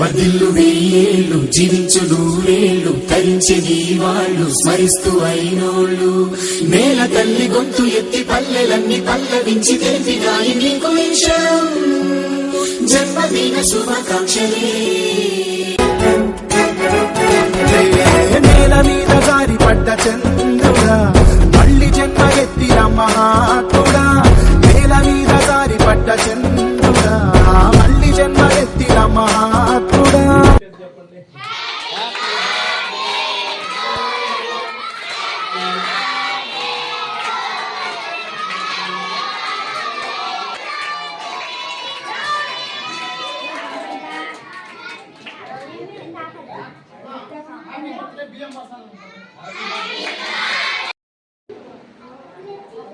వదిల్లు వెయ్యేళ్ళు జీవించు నూరేళ్ళు తరించి నీ వాళ్ళు స్మరిస్తూ అయినోళ్ళు. నేల తల్లి గొంతు ఎత్తి పల్లెలన్నీ పల్లవించి తెలిపినాయి నీకు జన్మదిన శుభాకాంక్షలే. నేల మీద జారి పడ్డ చంద్రుడా మళ్ళీ జన్మ ఎత్తిన మహా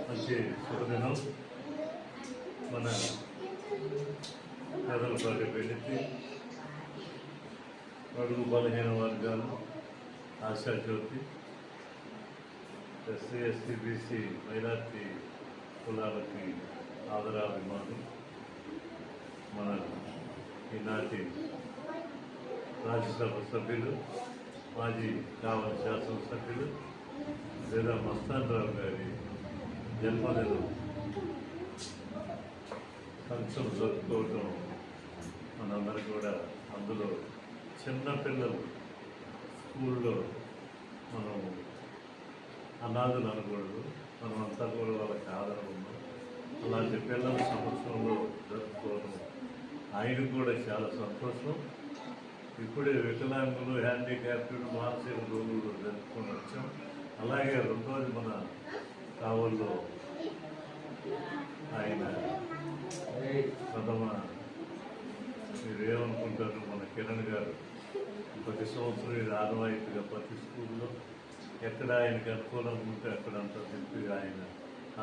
మంచి శుభదినం. మన పేదల పేదలపాటి వెళ్ళి అడుగు బలహీన వర్గాలు ఆశాజ్యోతి ఎస్సీ ఎస్టీ బీసీ మైనార్టీ కులాలకి ఆదరాభిమానం. మన ఈనాటి రాజ్యసభ సభ్యులు మాజీ కావలి శాసనసభ్యులు లేదా మస్తాన్రావు గారి జన్మదినం ఫంక్షన్ జరుపుకోవటం మనందరూ కూడా అందులో చిన్నపిల్లలు స్కూల్లో మనం అనాథులు అనకూడదు. మనం అంతా కూడా వాళ్ళకి ఆదరణ ఉన్నాం. అలాంటి పిల్లల సంవత్సరంలో జరుపుకోవడం ఆయన కూడా చాలా సంతోషం. ఇప్పుడే వికలాంగులు హ్యాండిక్యాప్డ్ మానసిక రోగులు జరుపుకొని వచ్చాం. అలాగే రెండోది మన కావల్లో ఆయన ప్రథమ మీరేమనుకుంటారు మన కిరణ్ గారు ప్రతి సంవత్సరం ఇది ఆనవాయితీగా ప్రతి స్కూల్లో ఎక్కడ ఆయనకి అనుకూలంగా ఉంటే అక్కడంతా తిప్పి ఆయన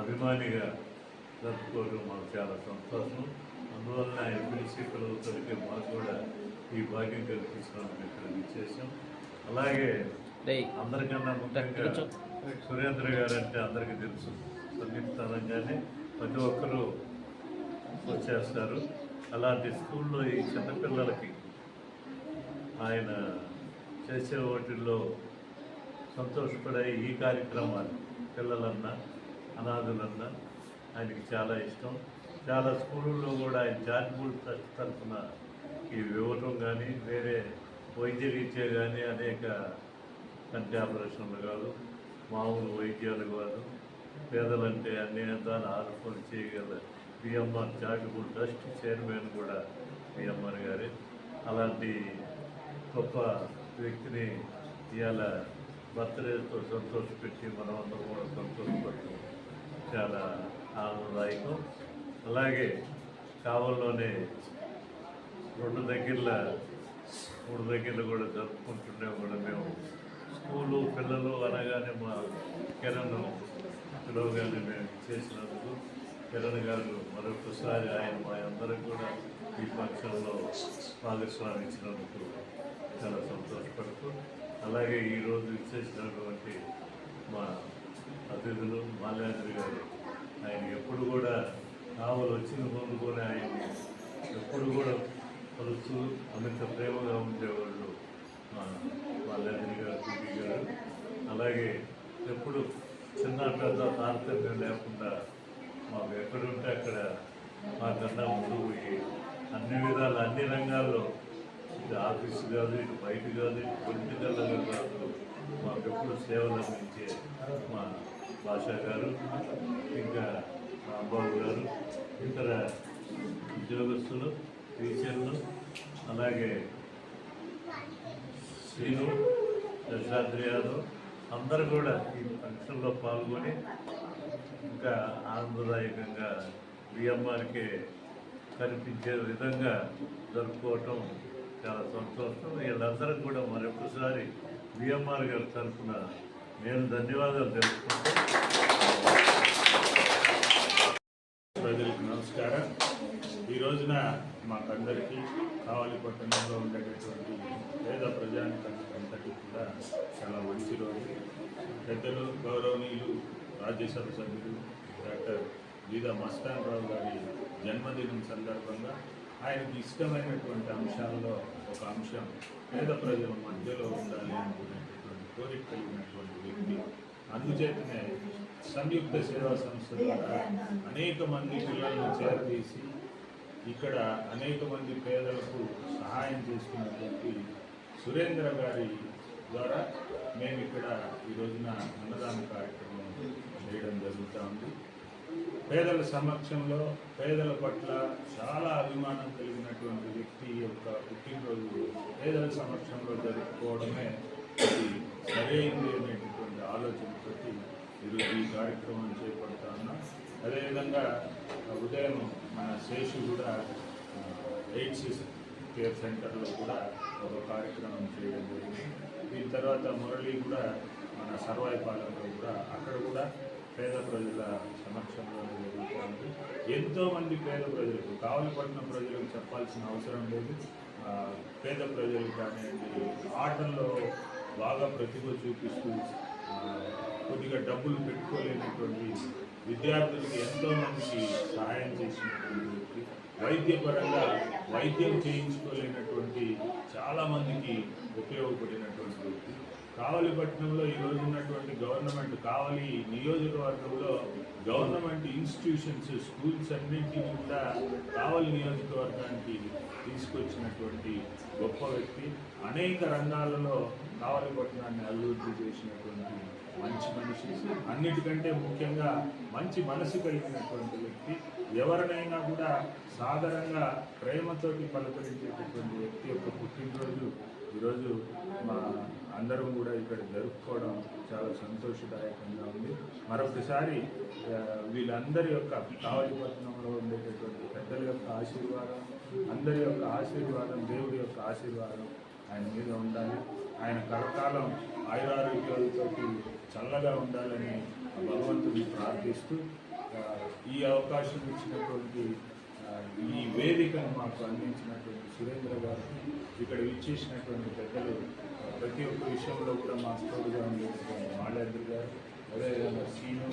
అభిమానిగా జరుపుకోవడం మాకు చాలా సంతోషం. అందువలన ఆయన పిలిచి పిల్లలతోటి మాకు కూడా ఈ భాగ్యం కల్పించడానికి ఇక్కడ ఇచ్చేసాం అలాగే అందరికన్నా ముఖ్యంగా సురేంద్ర గారు అంటే అందరికీ తెలుసు. సన్నిహితంగానే ప్రతి ఒక్కరూ వచ్చేస్తారు. అలాంటి స్కూల్లో ఈ చిన్నపిల్లలకి ఆయన చేసే వాటిల్లో సంతోషపడే ఈ కార్యక్రమాలు పిల్లలన్నా అనాథులన్నా ఆయనకి చాలా ఇష్టం. చాలా స్కూళ్ళల్లో కూడా ఆయన ట్రస్ట్ తరఫున ఇవి ఇవ్వటం కానీ వేరే వైద్య రీత్యా కానీ అనేక కంటి ఆపరేషన్లు కాదు మామూలు వైద్యాలు కాదు. పేదలంటే అన్ని దాని ఆరోపణలు చేయగల బిఎంఆర్ చారిటబుల్ ట్రస్ట్ చైర్మన్ కూడా బిఎంఆర్ గారే. అలాంటి గొప్ప వ్యక్తిని ఇవాళ బర్త్డేతో సంతోషపెట్టి మనం అందరం కూడా సంతోషపడతాం చాలా ఆనందదాయకం. అలాగే కావల్లోనే రెండు దగ్గరల మూడు దగ్గరలు కూడా జరుపుకుంటుండే కూడా మేము స్కూలు పిల్లలు అనగానే మా కిరణ్ పిలవగానే మేము చేసినందుకు కిరణ్ గారు మరొకసారి ఆయన మా అందరం కూడా ఈ ఫంక్షన్లో భాగస్వామి ఇచ్చినందుకు చాలా సంతోషపడుతూ అలాగే ఈరోజు ఇచ్చేసినటువంటి మా అతిథులు మాల్యాద్రి గారు. ఆయన ఎప్పుడు కూడా కావలు వచ్చిన ముందు కూడా ఆయన ఎప్పుడు కూడా కలుస్తూ అమిత ప్రేమగా ఉండేవాళ్ళు మా మాల్యాద్రి గారు పిపి గారు. అలాగే ఎప్పుడు చిన్న పెద్ద తారతమ్యం లేకుండా మాకు ఎక్కడుంటే అక్కడ మాకన్నా ముందు పోయి అన్ని విధాలు అన్ని రంగాల్లో ఇది ఆఫీస్ కాదు ఇటు బయట కాదు ఇటు పొలిటికల్ కాదు మాకు ఎప్పుడు సేవలు అందించే మా భాషా గారు ఇంకా మా అబ్బాబు గారు ఇతర ఉద్యోగస్తులు. టీచర్లు అలాగే శ్రీను దశాద్రి యాదవ్ అందరూ కూడా ఈ ఫంక్షన్లో పాల్గొని ఇంకా ఆనందదాయకంగా బిఎంఆర్కి కనిపించే విధంగా జరుపుకోవటం చాలా సంతోషం. వీళ్ళందరూ కూడా మరొకసారి బిఎంఆర్ గారి తరఫున నేను ధన్యవాదాలు తెలుసుకుంటాను ప్రజలకు నమస్కారం. ఈ రోజున మాకందరికీ కావాలి పట్టణంలో ఉండేటటువంటి పేద ప్రజానికంతటి కూడా చాలా మంచి రోజు పెద్దలు గౌరవనీయులు రాజ్యసభ సభ్యులు డాక్టర్ గీదా మస్తాన్ రావు గారి జన్మదినం సందర్భంగా ఆయనకి ఇష్టమైనటువంటి అంశాల్లో ఒక అంశం పేద ప్రజల మధ్యలో ఉండాలి అనుకునేటటువంటి కోరిక కలిగినటువంటి వ్యక్తి. అందుచేతనే సంయుక్త సేవా సంస్థ ద్వారా అనేక మంది పిల్లలను చేరదీసి ఇక్కడ అనేక మంది పేదలకు సహాయం చేసుకున్నటువంటి సురేంద్ర గారి ద్వారా మేము ఇక్కడ ఈ రోజున అన్నదాన కార్యక్రమం చేయడం జరుగుతూ ఉంది. పేదల సమక్షంలో పేదల పట్ల చాలా అభిమానం కలిగినటువంటి వ్యక్తి యొక్క పుట్టినరోజు పేదల సమక్షంలో జరుపుకోవడమే అది సరైంది అనేటటువంటి ఆలోచనతోటి ఈరోజు ఈ కార్యక్రమం చేపడతా ఉన్నాం. అదేవిధంగా ఉదయం మన శేషు కూడా ఎయిడ్స్ కేర్ సెంటర్లో కూడా ఒక కార్యక్రమం చేయడం జరిగింది. దీని తర్వాత మురళి కూడా మన సర్వాయిపాలెంలో కూడా అక్కడ కూడా పేద ప్రజల సమక్షంలో జరుగుతుంది. ఎంతోమంది పేద ప్రజలకు కావలిపట్నం ప్రజలకు చెప్పాల్సిన అవసరం లేదు. పేద ప్రజలు కానీ ఆటల్లో బాగా ప్రతిభ చూపిస్తూ కొద్దిగా డబ్బులు పెట్టుకోలేనటువంటి విద్యార్థులకి ఎంతో మందికి సహాయం చేసినటువంటి వ్యక్తి వైద్యపరంగా వైద్యం చేయించుకోలేనటువంటి చాలా మందికి ఉపయోగపడినటువంటి వ్యక్తి. కావలిపట్నంలో ఈ ఉన్నటువంటి గవర్నమెంట్ కావలి నియోజకవర్గంలో గవర్నమెంట్ ఇన్స్టిట్యూషన్స్ స్కూల్స్ అన్నింటినీ కూడా కావలి నియోజకవర్గానికి తీసుకొచ్చినటువంటి గొప్ప వ్యక్తి. అనేక రంగాలలో కావలిపట్నాన్ని అభివృద్ధి చేసినటువంటి మంచి మనిషి. అన్నిటికంటే ముఖ్యంగా మంచి మనసు కలిగినటువంటి వ్యక్తి ఎవరినైనా కూడా సాధారణంగా ప్రేమతోటి పలకరించేటటువంటి వ్యక్తి యొక్క పుట్టినరోజు. ఈరోజు మా అందరం కూడా ఇక్కడ జరుపుకోవడం చాలా సంతోషదాయకంగా ఉంది. మరొకసారి వీళ్ళందరి యొక్క కావలిపట్నంలో ఉండేటటువంటి పెద్దల యొక్క ఆశీర్వాదం అందరి యొక్క ఆశీర్వాదం దేవుడి యొక్క ఆశీర్వాదం ఆయన మీద ఉండాలి. ఆయన కలకాలం ఆయురారోగ్యాలతో చల్లగా ఉండాలని భగవంతుని ప్రార్థిస్తూ ఈ అవకాశం ఇచ్చినటువంటి ఈ వేదికను మాకు అందించినటువంటి సురేంద్ర గారికి ఇక్కడ విచ్చేసినటువంటి పెద్దలు ప్రతి ఒక్క విషయంలో కూడా మా తోడుగా ఉండేటువంటి మాళేంద్ర గారు అదేవిధంగా సీను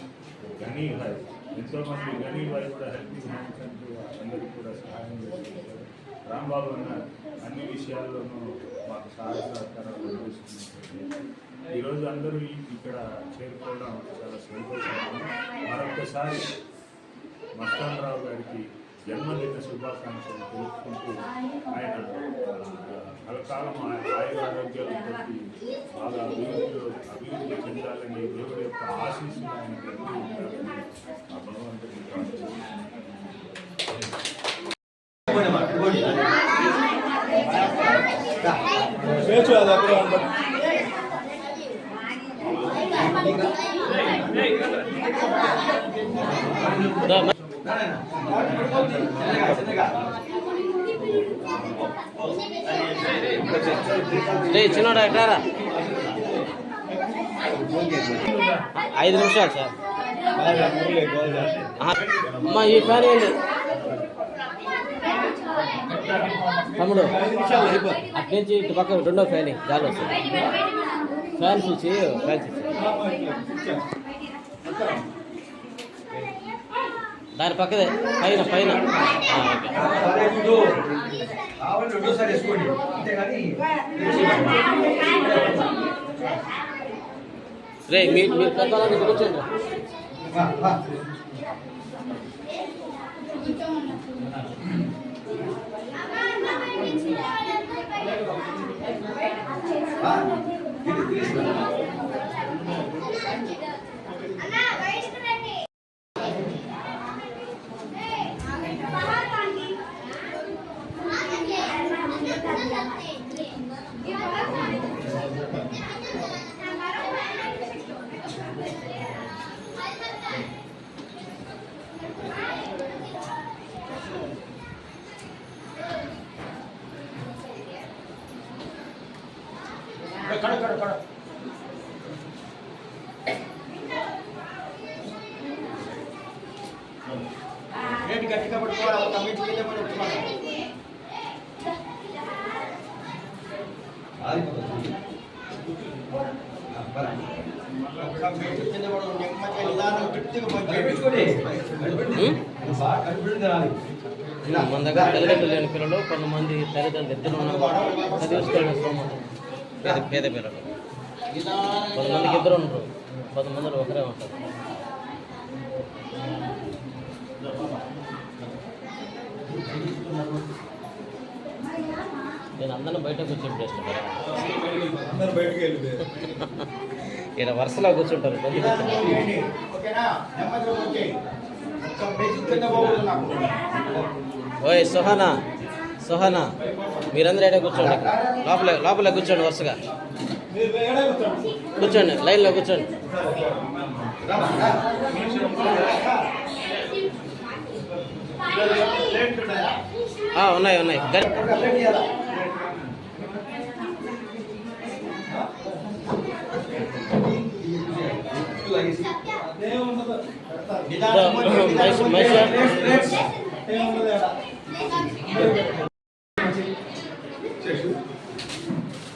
గనీ భాయ్ ఎంతోమంది గనీ భాయ్ కూడా హెల్పింగ్ అందరికీ కూడా సహాయం చేస్తున్నారు రాంబాబు అన్న అన్ని విషయాల్లోనూ మాకు సహాయ సహకారాలు ఈరోజు అందరూ ఇక్కడ చేరుకోవడం చాలా సంతోషంగా మరొకసారి మస్తానరావు గారికి జన్మదిన శుభాకాంక్షలు తెలుసుకుంటూ ఆయన కలకాలం ఆయన ఆయుర ఆరోగ్యాలతో బాగా అభివృద్ధిలో అభివృద్ధి చెందాలని దేవుడి యొక్క ఆశీస్సులు ఆయన కలిగి ఉండాలని ఆ భగవంతుని ప్రార్థిస్తున్నాను రే చిన్నోడా ఎట్రారా ఐదు నిమిషాలు సార్. అమ్మా ఈ ఫ్యాన్ ఏంటి? తమ్ముడు అటు నుంచి ఇటు పక్క రెండో ఫ్యాన్ గాలి వస్తుంది ఫ్యాన్ చూసి ఫ్యాన్ చూసి దాని పక్కదే పైన పైన. రే మీ మీరు పెద్దవాళ్ళని కూర్చోండి А? Или 300? కడ కడ కడ. రేటు గట్టిగా పట్టుకోవాలి ఒక కమిటీ కింద కూడా పెట్టుకోవాలి మన దగ్గర తల్లిదండ్రులు లేని పిల్లలు కొంతమంది తల్లిదండ్రులు ఇద్దరు ఉన్నా కూడా చదివించుకోవడం శ్రమ పేద పేద పిల్లలు. కొంతమందికి ఇద్దరు ఉండరు. కొంతమంది ఒకరే ఉంటారు. నేను అందరిని బయట కూర్చొని ఇష్టపడాను అందరు బయటికి వెళ్ళిపోయారు. ఇక్కడ వరుసలో కూర్చుంటారు. కొంచెం ఓయ్ సుహానా. సుహానా. మీరందరూ ఏడే కూర్చోండి. లోపల లోపల కూర్చోండి వరుసగా. కూర్చోండి లైన్లో కూర్చోండి. ఉన్నాయి ఉన్నాయి. గరి- ఇదో,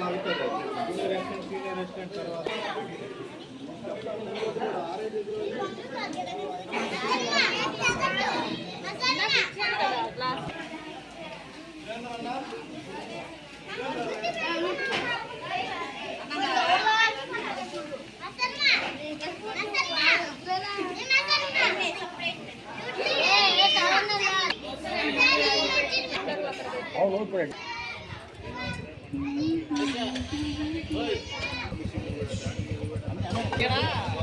అది మొత్తం Get out!